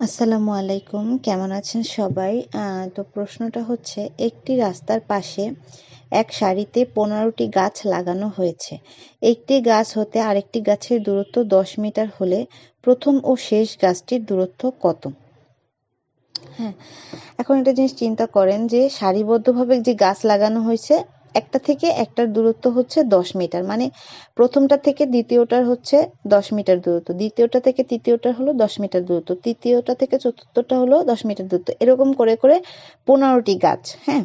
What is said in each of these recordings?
আসসালামু আলাইকুম, কেমন আছেন সবাই? তো প্রশ্নটা হচ্ছে, একটি রাস্তার পাশে এক সারিতে পনেরোটি গাছ লাগানো হয়েছে। একটি গাছ হতে আরেকটি গাছের দূরত্ব দশ মিটার হলে প্রথম ও শেষ গাছটির দূরত্ব কত? হ্যাঁ এখন একটা জিনিস চিন্তা করেন যে সারিবদ্ধভাবে যে গাছ লাগানো হয়েছে একটা থেকে একটার দূরত্ব হচ্ছে দশ মিটার মানে প্রথমটা থেকে দ্বিতীয়টার হচ্ছে দশ মিটার দূরত্ব, দ্বিতীয়টা থেকে তৃতীয়টা হলো দশ মিটার দূরত্ব, তৃতীয়টা থেকে চতুর্থটা হলো দশ মিটার দূরত্ব, এরকম করে করে পনেরোটি গাছ হ্যাঁ?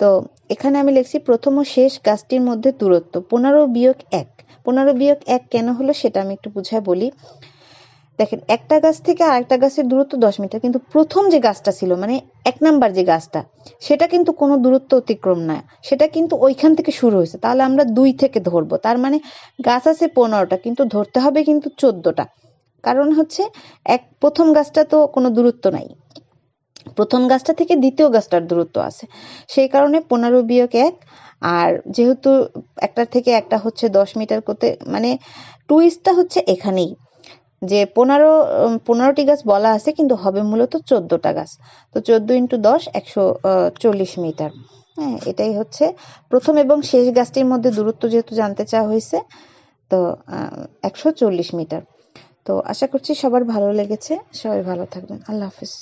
তো এখানে আমি লিখছি প্রথম ও শেষ গাছটির মধ্যে দূরত্ব, পনেরো বিয়োগ এক, পনেরো বিয়োগ এক কেন হলো সেটা আমি একটু বুঝায় বলি। দেখেন, একটা গাছ থেকে আরেকটা গাছের দূরত্ব দশ মিটার, কিন্তু প্রথম যে গাছটা ছিল মানে এক নাম্বার যে গাছটা, সেটা কিন্তু কোনো দূরত্ব অতিক্রম না সেটা কিন্তু ওইখান থেকে শুরু হয়েছে। তাহলে আমরা দুই থেকে ধরবো। তার মানে গাছ আছে পনেরোটা, কিন্তু ধরতে হবে কিন্তু চোদ্দটা। কারণ হচ্ছে, এক, প্রথম গাছটা তো কোনো দূরত্ব নাই। প্রথম গাছটা থেকে দ্বিতীয় গাছটার দূরত্ব আছে। সেই কারণে পনেরো বিয়োগ এক, আর যেহেতু একটা থেকে একটা হচ্ছে দশ মিটার করতে মানে টুইস্টটা হচ্ছে এখানেই। যে পনেরো পনেরোটি গাছ বলা আছে, কিন্তু হবে মূলত চোদ্দটা গাছ। তো চোদ্দ ইন্টু দশ, একশো চল্লিশ মিটার। হ্যাঁ এটাই হচ্ছে প্রথম এবং শেষ গাছটির মধ্যে দূরত্ব যেহেতু জানতে চাওয়া হয়েছে, তো একশো চল্লিশ মিটার। তো আশা করছি সবার ভালো লেগেছে। সবাই ভালো থাকবেন। আল্লাহ হাফিজ।